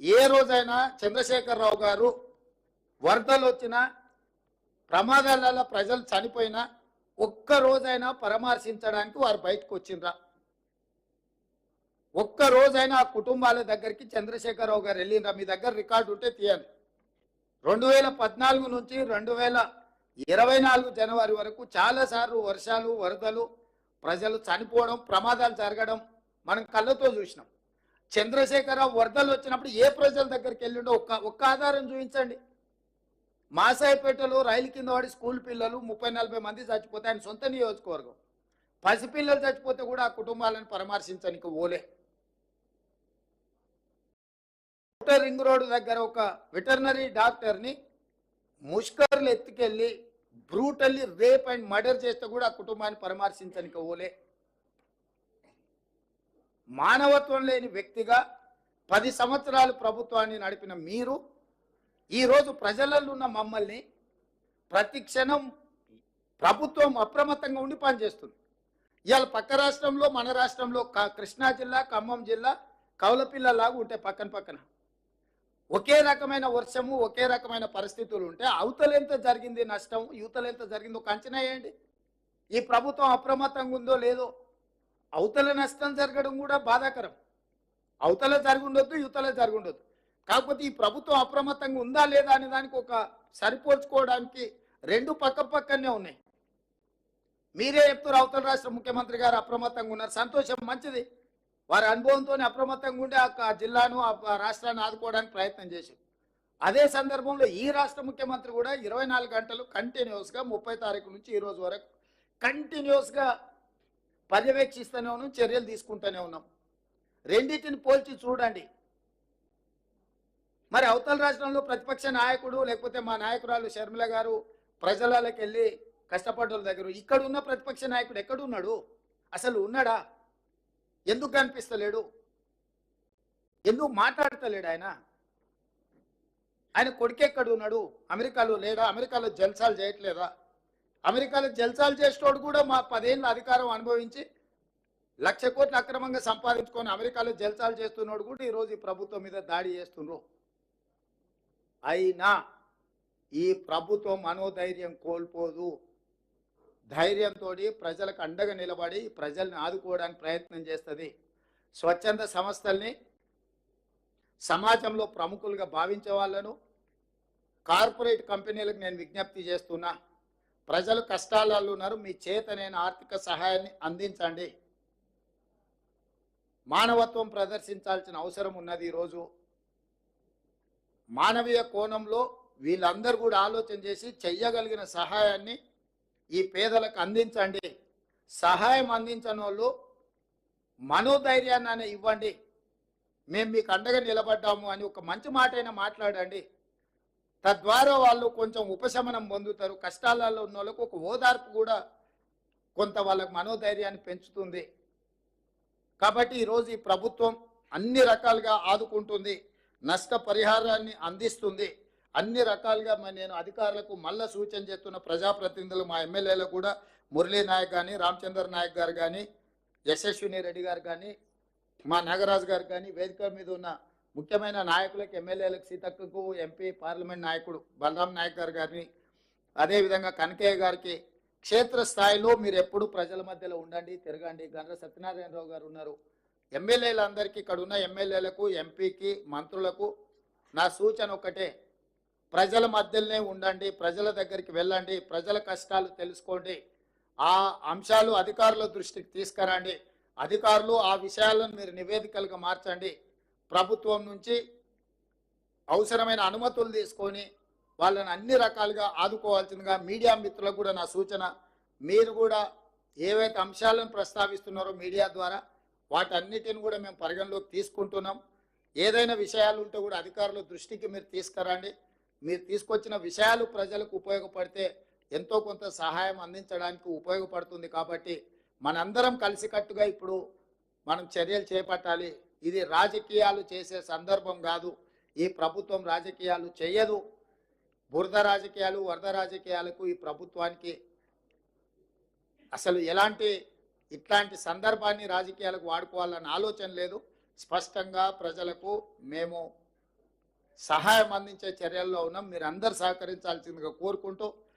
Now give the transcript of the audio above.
ఏ రోజైనా చంద్రశేఖరరావు గారు వరదలు వచ్చినా ప్రమాదాలలో ప్రజలు చనిపోయినా ఒక్క రోజైనా పరామర్శించడానికి వారు బయటకు వచ్చిండ్రా. ఒక్క రోజైనా ఆ కుటుంబాల దగ్గరికి చంద్రశేఖరరావు గారు వెళ్ళిండ్రా. మీ దగ్గర రికార్డు ఉంటే తీయండి. రెండు వేల పద్నాలుగు నుంచి రెండు వేల ఇరవై నాలుగు జనవరి వరకు చాలాసార్లు వర్షాలు వరదలు ప్రజలు చనిపోవడం ప్రమాదాలు జరగడం మనం కళ్ళతో చూసినాం. చంద్రశేఖరరావు వరదలు వచ్చినప్పుడు ఏ ప్రజల దగ్గరికి వెళ్ళిండో ఒక్క ఒక్క ఆధారం చూపించండి. మాసాయిపేటలో రైలు కింద వాడి స్కూల్ పిల్లలు ముప్పై నలభై మంది చచ్చిపోతే ఆయన సొంత నియోజకవర్గం. పసిపిల్లలు చచ్చిపోతే కూడా ఆ కుటుంబాలను పరామర్శించడానికి ఓలే. ఔటర్ రింగ్ రోడ్ దగ్గర ఒక వెటర్నరీ డాక్టర్ని ముష్కర్లు ఎత్తుకెళ్ళి బ్రూటల్లీ రేప్ అండ్ మర్డర్ చేస్తే కూడా ఆ కుటుంబాన్ని పరామర్శించడానికి ఓలే. మానవత్వం లేని వ్యక్తిగా పది సంవత్సరాలు ప్రభుత్వాన్ని నడిపిన మీరు ఈరోజు ప్రజలలో ఉన్న మమ్మల్ని ప్రతి క్షణం ప్రభుత్వం అప్రమత్తంగా ఉండి పనిచేస్తుంది. ఇవాళ పక్క రాష్ట్రంలో మన రాష్ట్రంలో క- కృష్ణా జిల్లా ఖమ్మం జిల్లా కౌలపిల్లలాగా ఉంటాయి పక్కన పక్కన. ఒకే రకమైన వర్షము ఒకే రకమైన పరిస్థితులు ఉంటే అవతల ఎంత జరిగింది నష్టం యువతలు ఎంత జరిగిందో కంచనా వేయండి. ఈ ప్రభుత్వం అప్రమత్తంగా ఉందో లేదో అవతల నష్టం జరగడం కూడా బాధాకరం. అవతల జరుగుండొద్దు యువతల జరుగుండొద్దు. కాకపోతే ఈ ప్రభుత్వం అప్రమత్తంగా ఉందా లేదా అనే దానికి ఒక సరిపోల్చుకోవడానికి రెండు పక్క పక్కనే ఉన్నాయి. మీరే చెప్తారు అవతల రాష్ట్ర ముఖ్యమంత్రి గారు అప్రమత్తంగా ఉన్నారు. సంతోషం మంచిది. వారి అనుభవంతో అప్రమత్తంగా ఉండి ఆ జిల్లాను ఆ రాష్ట్రాన్ని ఆదుకోవడానికి ప్రయత్నం చేశారు. అదే సందర్భంలో ఈ రాష్ట్ర ముఖ్యమంత్రి కూడా ఇరవై నాలుగు గంటలు కంటిన్యూస్గా ముప్పై తారీఖు నుంచి ఈ రోజు వరకు కంటిన్యూస్గా పర్యవేక్షిస్తూనే ఉన్నాం చర్యలు తీసుకుంటూనే ఉన్నాం. రెండింటిని పోల్చి చూడండి. మరి అవతల రాష్ట్రంలో ప్రతిపక్ష నాయకుడు లేకపోతే మా నాయకురాలు షర్మిల గారు ప్రజలకి వెళ్ళి కష్టపడ్డోళ్ళ దగ్గర ఇక్కడ ఉన్న ప్రతిపక్ష నాయకుడు ఎక్కడున్నాడు? అసలు ఉన్నాడా? ఎందుకు కనిపిస్తలేడు? ఎందుకు మాట్లాడతలేడు ఆయన? ఆయన కొడుకెక్కడ ఉన్నాడు? అమెరికాలో లేడా? అమెరికాలో జల్సాలు చేయట్లేదా? అమెరికాలో జల్సాలు చేసేటోడు కూడా మా పదేళ్ళ అధికారం అనుభవించి లక్ష కోట్లు అక్రమంగా సంపాదించుకొని అమెరికాలో జల్సాలు చేస్తున్నాడు కూడా ఈరోజు ఈ ప్రభుత్వం మీద దాడి చేస్తున్నారు అయినా ఈ ప్రభుత్వం మనోధైర్యం కోల్పోదు. ధైర్యంతో ప్రజలకు అండగా నిలబడి ప్రజల్ని ఆదుకోవడానికి ప్రయత్నం చేస్తుంది. స్వచ్ఛంద సంస్థల్ని సమాజంలో ప్రముఖులుగా భావించే వాళ్ళను కార్పొరేట్ కంపెనీలకు నేను విజ్ఞప్తి చేస్తున్నా. ప్రజలు కష్టాలలో ఉన్నారు. మీ చేతనైన ఆర్థిక సహాయాన్ని అందించండి. మానవత్వం ప్రదర్శించాల్సిన అవసరం ఉన్నది ఈరోజు. మానవీయ కోణంలో వీళ్ళందరూ కూడా ఆలోచన చేసి చెయ్యగలిగిన సహాయాన్ని ఈ పేదలకు అందించండి. సహాయం అందించని వాళ్ళు మనోధైర్యాన్ని ఇవ్వండి. మేము మీకు అండగా నిలబడ్డాము అని ఒక మంచి మాట అయినా మాట్లాడండి. తద్వారా వాళ్ళు కొంచెం ఉపశమనం పొందుతారు. కష్టాలలో ఉన్న వాళ్ళకు ఒక ఓదార్పు కూడా కొంత వాళ్ళకు మనోధైర్యాన్ని పెంచుతుంది. కాబట్టి ఈరోజు ఈ ప్రభుత్వం అన్ని రకాలుగా ఆదుకుంటుంది. నష్ట పరిహారాన్ని అందిస్తుంది. అన్ని రకాలుగా నేను అధికారులకు మళ్ళా సూచన చేస్తున్న ప్రజాప్రతినిధులు మా ఎమ్మెల్యేలకు కూడా మురళీ నాయక్ కానీ రామచంద్ర నాయక్ గారు కానీ యశస్విని రెడ్డి గారు కానీ మా నాగరాజు గారు కానీ వేదిక మీద ఉన్న ముఖ్యమైన నాయకులకు ఎమ్మెల్యేలకు సీతక్కకు ఎంపీ పార్లమెంట్ నాయకుడు బలరాం నాయక్ గారు గారిని అదేవిధంగా కనకయ్య గారికి క్షేత్ర స్థాయిలో మీరు ఎప్పుడు ప్రజల మధ్యలో ఉండండి తిరగండి. గండ్ర సత్యనారాయణరావు గారు ఉన్నారు. ఎమ్మెల్యేలందరికీ ఇక్కడ ఉన్న ఎమ్మెల్యేలకు ఎంపీకి మంత్రులకు నా సూచన ఒకటే ప్రజల మధ్యలోనే ఉండండి ప్రజల దగ్గరికి వెళ్ళండి ప్రజల కష్టాలు తెలుసుకోండి. ఆ అంశాలు అధికారుల దృష్టికి తీసుకురండి. అధికారులు ఆ విషయాలను మీరు నివేదికలుగా మార్చండి. ప్రభుత్వం నుంచి అవసరమైన అనుమతులు తీసుకొని వాళ్ళని అన్ని రకాలుగా ఆదుకోవాల్సిందిగా మీడియా మిత్రులకు కూడా నా సూచన. మీరు కూడా ఏవైతే అంశాలను ప్రస్తావిస్తున్నారో మీడియా ద్వారా వాటన్నిటిని కూడా మేము పరిగణలోకి తీసుకుంటున్నాం. ఏదైనా విషయాలు ఉంటే కూడా అధికారుల దృష్టికి మీరు తీసుకురండి. మీరు తీసుకొచ్చిన విషయాలు ప్రజలకు ఉపయోగపడితే ఎంతో కొంత సహాయం అందించడానికి ఉపయోగపడుతుంది కాబట్టి మనందరం కలిసికట్టుగా ఇప్పుడు మనం చర్యలు చేపట్టాలి. ఇది రాజకీయాలు చేసే సందర్భం కాదు. ఈ ప్రభుత్వం రాజకీయాలు చేయదు. బురద రాజకీయాలు వరద రాజకీయాలకు ఈ ప్రభుత్వానికి అసలు ఎలాంటి ఇట్లాంటి సందర్భాన్ని రాజకీయాలకు వాడుకోవాలన్న ఆలోచన లేదు. స్పష్టంగా ప్రజలకు మేము సహాయం అందించే చర్యల్లో ఉన్నాం. మీరు అందరు సహకరించాల్సిందిగా కోరుకుంటూ